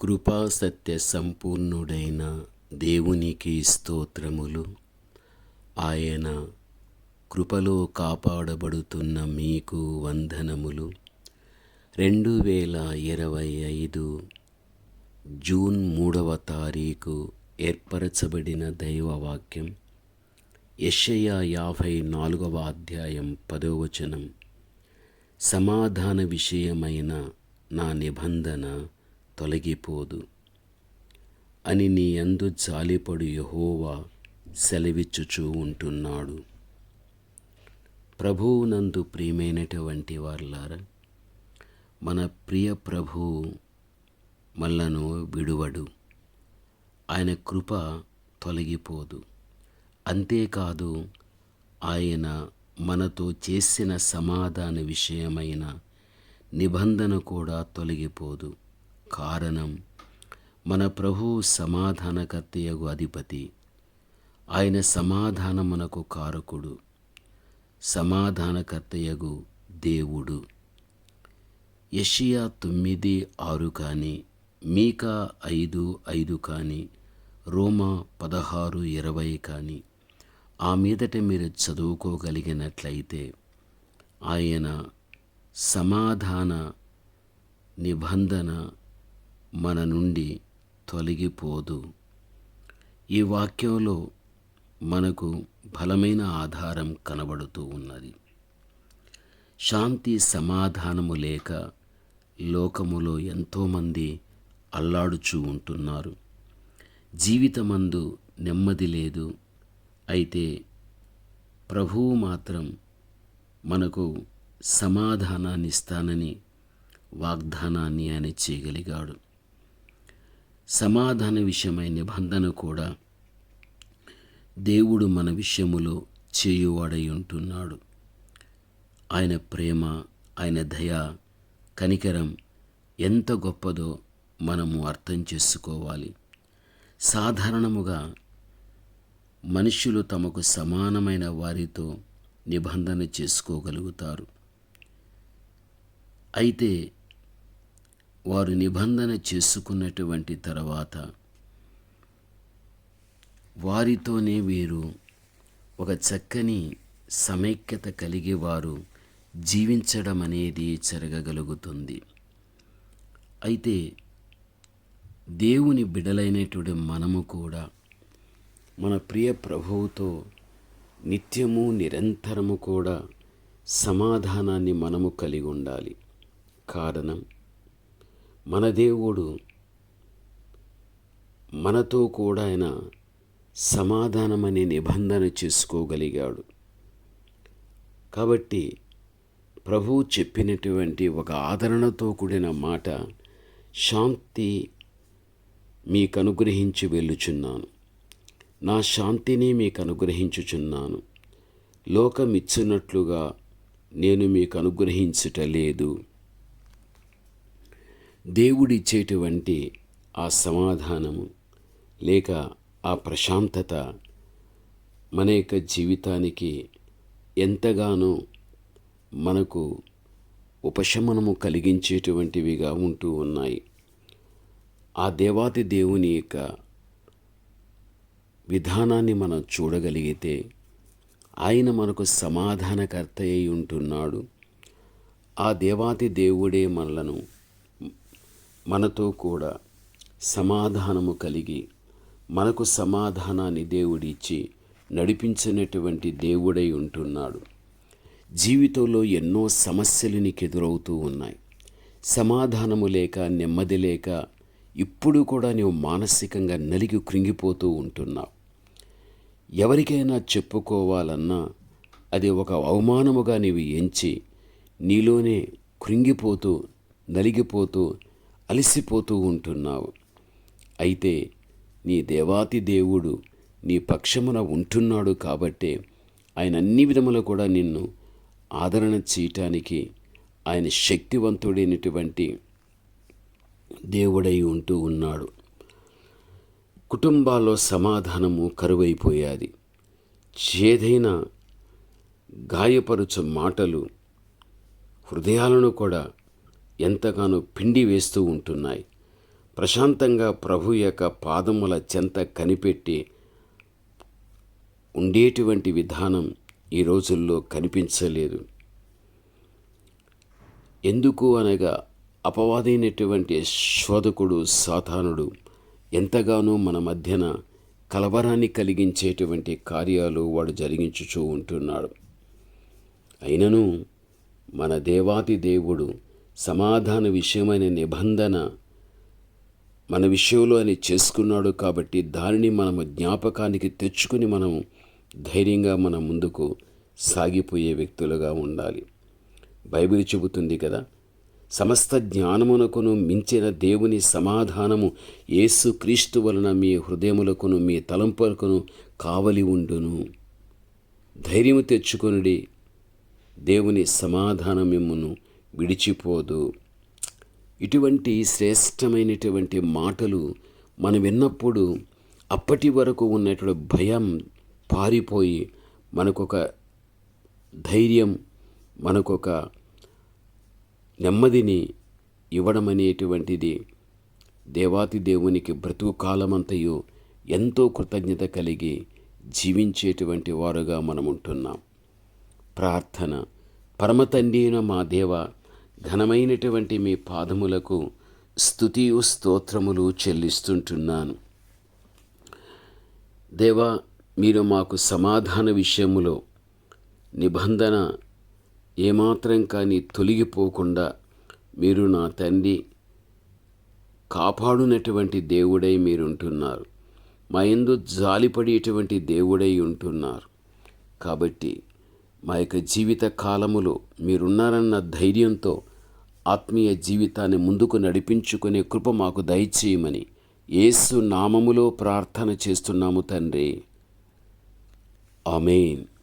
కృపాసత్య సంపూర్ణుడైన దేవునికి స్తోత్రములు. ఆయన కృపలో కాపాడబడుతున్న మీకు వందనములు. రెండు వేల ఇరవై ఐదు జూన్ మూడవ తారీఖు ఏర్పరచబడిన దైవవాక్యం. యషయ యాభై నాలుగవ అధ్యాయం పదోవచనం సమాధాన విషయమైన నా నిబంధన తొలగిపోదు. అని నీ యందు జాలిపడు యహోవా సెలవిచ్చుచూ ఉంటున్నాడు. ప్రభువునందు ప్రియమైనటువంటి వార్లారా మన ప్రియ ప్రభువు మళ్ళను విడువడు. ఆయన కృప తొలగిపోదు. అంతేకాదు ఆయన మనతో చేసిన సమాధాన విషయమైన నిబంధన కూడా తొలగిపోదు. కారణం మన ప్రభు సమాధానకర్తయగు అధిపతి. ఆయన సమాధానమునకు కారకుడు సమాధానకర్తయగు దేవుడు. యషియా తొమ్మిది ఆరు కానీ మీకా ఐదు ఐదు కానీ రోమా పదహారు ఇరవై కానీ ఆ మీదట మీరు చదువుకోగలిగినట్లయితే ఆయన సమాధాన నిబంధన మన నుండి తొలగిపోదు. ఈ వాక్యంలో మనకు బలమైన ఆధారం కనబడుతూ ఉన్నది. శాంతి సమాధానము లేక లోకములో ఎంతోమంది అల్లాడుచూ ఉంటున్నారు. జీవితమందు నెమ్మది లేదు. అయితే ప్రభువు మాత్రం మనకు సమాధానాన్ని ఇస్తానని వాగ్దానాన్ని ఆయన చేయగలిగాడు. సమాధాన విషయమై నిబంధన కూడా దేవుడు మన విషయములో చేయువాడై ఉంటున్నాడు. ఆయన ప్రేమ ఆయన దయ కనికరం ఎంత గొప్పదో మనము అర్థం చేసుకోవాలి. సాధారణముగా మనుషులు తమకు సమానమైన వారితో నిబంధన చేసుకోగలుగుతారు. అయితే వారు నిబంధన చేసుకున్నటువంటి తర్వాత వారితోనే వీరు ఒక చక్కని సమైక్యత కలిగి వారు జీవించడం అనేది జరగగలుగుతుంది. అయితే దేవుని బిడలైనటువంటి మనము కూడా మన ప్రియ ప్రభువుతో నిత్యము నిరంతరము కూడా సమాధానాన్ని మనము కలిగి ఉండాలి. కారణం మన దేవుడు మనతో కూడా ఆయన సమాధానమనే నిబంధన చేసుకోగలిగాడు. కాబట్టి ప్రభువు చెప్పినటువంటి ఒక ఆదరణతో కూడిన మాట శాంతి మీకు అనుగ్రహించి వెళ్ళుచున్నాను. నా శాంతిని మీకు అనుగ్రహించుచున్నాను లోకమిచ్చినట్లుగా నేను మీకు అనుగ్రహించుట లేదు. దేవుడిచ్చేటువంటి ఆ సమాధానము లేక ఆ ప్రశాంతత మన యొక్క జీవితానికి ఎంతగానో మనకు ఉపశమనము కలిగించేటువంటివిగా ఉంటూ ఉన్నాయి. ఆ దేవాతి దేవుని యొక్క విధానాన్ని మనం చూడగలిగితే ఆయన మనకు సమాధానకర్త అయి ఉంటున్నాడు. ఆ దేవాతి దేవుడే మనలను మనతో కూడా సమాధానము కలిగి మనకు సమాధానాన్ని దేవుడిచ్చి నడిపించినటువంటి దేవుడై ఉంటున్నాడు. జీవితంలో ఎన్నో సమస్యలు నీకు ఎదురవుతూ ఉన్నాయి. సమాధానము లేక నెమ్మది లేక ఇప్పుడు కూడా నీవు మానసికంగా నలిగి కృంగిపోతూ ఉంటున్నావు. ఎవరికైనా చెప్పుకోవాలన్నా అది ఒక అవమానముగా నీవు ఎంచి నీలోనే కృంగిపోతూ నలిగిపోతూ అలసిపోతూ ఉంటున్నావు. అయితే నీ దేవాతి దేవుడు నీ పక్షమున ఉంటున్నాడు కాబట్టే ఆయన అన్ని విధములు కూడా నిన్ను ఆదరణ చేయటానికి ఆయన శక్తివంతుడైనటువంటి దేవుడై ఉంటూ ఉన్నాడు. కుటుంబాల్లో సమాధానము కరువైపోయాది. చేదైన గాయపరుచు మాటలు హృదయాలను కూడా ఎంతగానో పిండి వేస్తూ ఉంటున్నాయి. ప్రశాంతంగా ప్రభు యొక్క పాదముల చెంత కనిపెట్టి ఉండేటువంటి విధానం ఈ రోజుల్లో కనిపించలేదు. ఎందుకు అనగా అపవాదైనటువంటి శోధకుడు సాధానుడు ఎంతగానో మన మధ్యన కలవరాన్ని కలిగించేటువంటి కార్యాలు వాడు జరిగించుచూ ఉంటున్నాడు. అయినను మన దేవాది దేవుడు సమాధాన విషయమైన నిబంధన మన విషయంలో అని చేసుకున్నాడు కాబట్టి దానిని మనము జ్ఞాపకానికి తెచ్చుకుని మనం ధైర్యంగా మన ముందుకు సాగిపోయే వ్యక్తులుగా ఉండాలి. బైబిల్ చెబుతుంది కదా సమస్త జ్ఞానమునకును మించిన దేవుని సమాధానము యేసు క్రీస్తు వలన మీ హృదయములకును మీ తలంపులకును కావలి ఉండును. ధైర్యము తెచ్చుకొనుడి దేవుని సమాధానం మిమ్మును విడిచిపోదు. ఇటువంటి శ్రేష్టమైనటువంటి మాటలు మనం విన్నప్పుడు అప్పటి వరకు ఉన్నటువంటి భయం పారిపోయి మనకొక ధైర్యం మనకొక నెమ్మదిని ఇవ్వడం అనేటువంటిది దేవాతి దేవునికి బ్రతుకు కాలమంతయు ఎంతో కృతజ్ఞత కలిగి జీవించేటువంటి వారుగా మనం ఉంటున్నాం ప్రార్థన పరమతండీన మా దేవ ఘనమైనటువంటి మీ పాదములకు స్థుతియు స్తోత్రములు చెల్లిస్తుంటున్నాను. దేవా మీరు మాకు సమాధాన విషయములో నిబంధన ఏమాత్రం కానీ తొలగిపోకుండా మీరు నా తండ్రి కాపాడునటువంటి దేవుడై మీరుంటున్నారు. మా ఎందు జాలిపడేటువంటి దేవుడై ఉంటున్నారు. కాబట్టి మా యొక్క జీవిత కాలములో మీరున్నారన్న ధైర్యంతో ఆత్మీయ జీవితాన్ని ముందుకు నడిపించుకునే కృప మాకు దయచేయమని యేసు నామములో ప్రార్థన చేస్తున్నాము తండ్రి. ఆమెన్.